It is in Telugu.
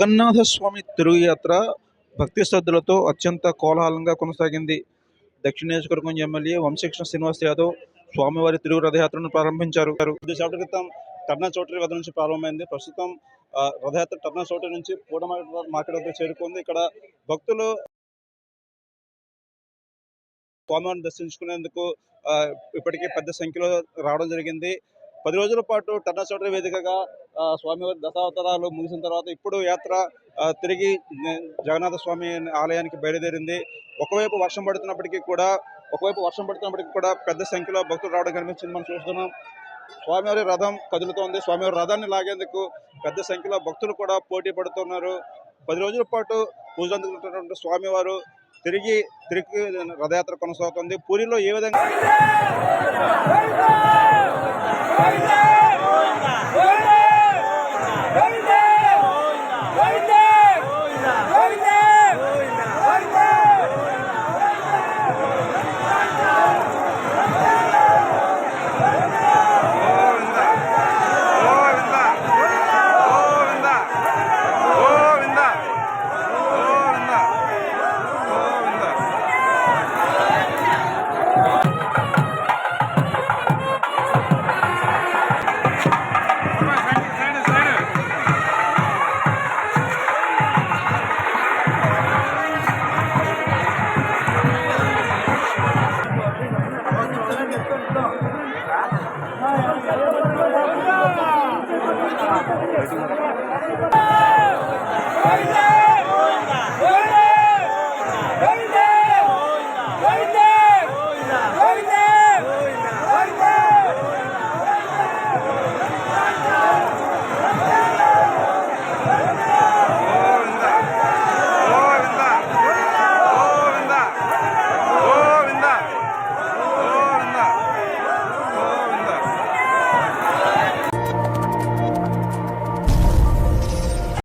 జగన్నాథ స్వామి తిరుగుయాత్ర భక్తి శ్రద్ధలతో అత్యంత కోలాహలంగా కొనసాగింది. దక్షిణ నియోజకవర్గం ఎమ్మెల్యే వంశకృష్ణ శ్రీనివాస్ యాదవ్ స్వామివారి తిరుగు రథయాత్రను ప్రారంభించారు. కొద్ది సేపటి క్రితం టర్నా చౌటరి వద్ద నుంచి ప్రారంభమైంది. ప్రస్తుతం రథయాత్ర టర్నా చౌటరి నుంచి పూడ మార్కెట్ వద్ద చేరుకుంది. ఇక్కడ భక్తులు స్వామివారిని దర్శించుకునేందుకు ఇప్పటికీ ఇప్పటికే పెద్ద సంఖ్యలో రావడం జరిగింది. పది రోజుల పాటు టర్నా చౌటరి వేదికగా స్వామివారి దశావతారాలు ముగిసిన తర్వాత ఇప్పుడు యాత్ర తిరిగి జగన్నాథ స్వామి ఆలయానికి బయలుదేరింది. ఒకవైపు వర్షం పడుతున్నప్పటికీ కూడా ఒకవైపు వర్షం పడుతున్నప్పటికీ కూడా పెద్ద సంఖ్యలో భక్తులు రావడం కనిపించింది మనం చూస్తున్నాం. స్వామివారి రథం కదులుతోంది. స్వామివారి రథాన్ని లాగేందుకు పెద్ద సంఖ్యలో భక్తులు కూడా పోటీ పడుతున్నారు. పది రోజుల పాటు పూజలు అందుకుంటున్నటువంటి స్వామివారు తిరిగి తిరిగి రథయాత్ర కొనసాగుతుంది. పూరిలో ఏ విధంగా